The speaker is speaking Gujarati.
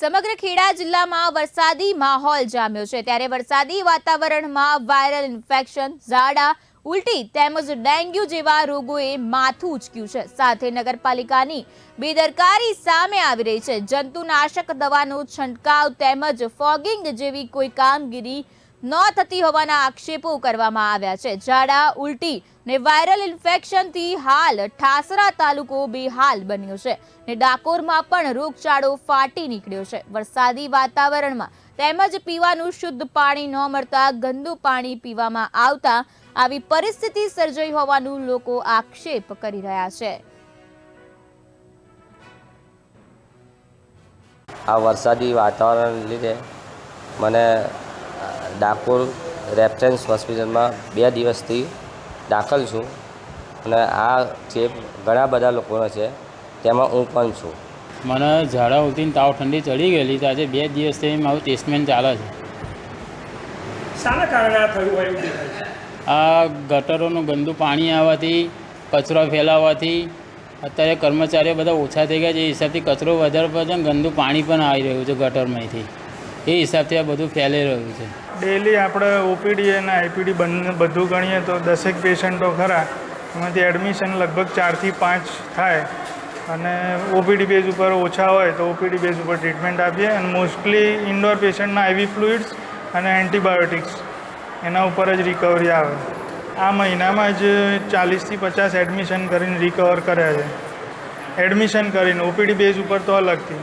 સમગ્ર ખેડા જિલ્લામાં વરસાદી માહોલ જામ્યો છે. ત્યારે વરસાદી વાતાવરણમાં વાયરલ ઇન્ફેક્શન, ઝાડા, ઉલટી તેમજ ડેન્ગ્યુ જેવા રોગોએ માથું ઉચક્યું છે. સાથે નગરપાલિકાની બેદરકારી સામે આવી રહી છે. જંતુનાશક દવાનો છંટકાવ તેમજ ફોગિંગ જેવી કોઈ કામગીરી ન થતી હોવાના આક્ષેપો કરવામાં આવ્યા છે. ઝાડા ઉલટી ને વાયરલ ઇન્ફેક્શનથી હાલ ઠાસરા તાલુકો બેહાલ બન્યો છે ને ડાકોરમાં પણ રોગચાળો ફાટી નીકળ્યો છે. વરસાદી વાતાવરણમાં તેમજ પીવાનું શુદ્ધ પાણી ન મળતા ગંદુ પાણી પીવામાં આવતા આવી પરિસ્થિતિ સર્જાઈ હોવાનું લોકો આક્ષેપ કરી રહ્યા છે. આ વરસાદી વાતાવરણ લીધે મને ડાકોર રેફરન્સ હોસ્પિટલમાં બે દિવસથી દાખલ છું અને આ ચેપ ઘણા બધા લોકોનો છે તેમાં હું પણ છું. મને ઝાડા ઉલટીને તાવ ઠંડી ચડી ગયેલી તો આજે બે દિવસથી મારું ટેસ્ટમેન્ટ ચાલે છે. શાના કારણે આ થયું હોય આ ગટરોનું ગંદુ પાણી આવવાથી કચરો ફેલાવવાથી અત્યારે કર્મચારીઓ બધા ઓછા થઈ ગયા છે. એ હિસાબથી કચરો વધારે પડે ગંદુ પાણી પણ આવી રહ્યું છે ગટરમાંથી. એ હિસાબથી આ બધું ફેલાઈ રહ્યું છે. ડેલી આપણે ઓપીડી અને આઈપીડી બંને બધું ગણીએ તો દસેક પેશન્ટો ખરા, એમાંથી એડમિશન લગભગ ચારથી પાંચ થાય. અને ઓપીડી બેઝ ઉપર ઓછા હોય તો ઓપીડી બેઝ ઉપર ટ્રીટમેન્ટ આપીએ અને મોસ્ટલી ઇન્ડોર પેશન્ટના આઈવી ફ્લુઇડ્સ અને એન્ટીબાયોટિક્સ, એના ઉપર જ રિકવરી આવે. આ મહિનામાં જ ચાલીસથી પચાસ એડમિશન કરીને રિકવર કર્યા છે. એડમિશન કરીને ઓપીડી બેઝ ઉપર તો અલગથી.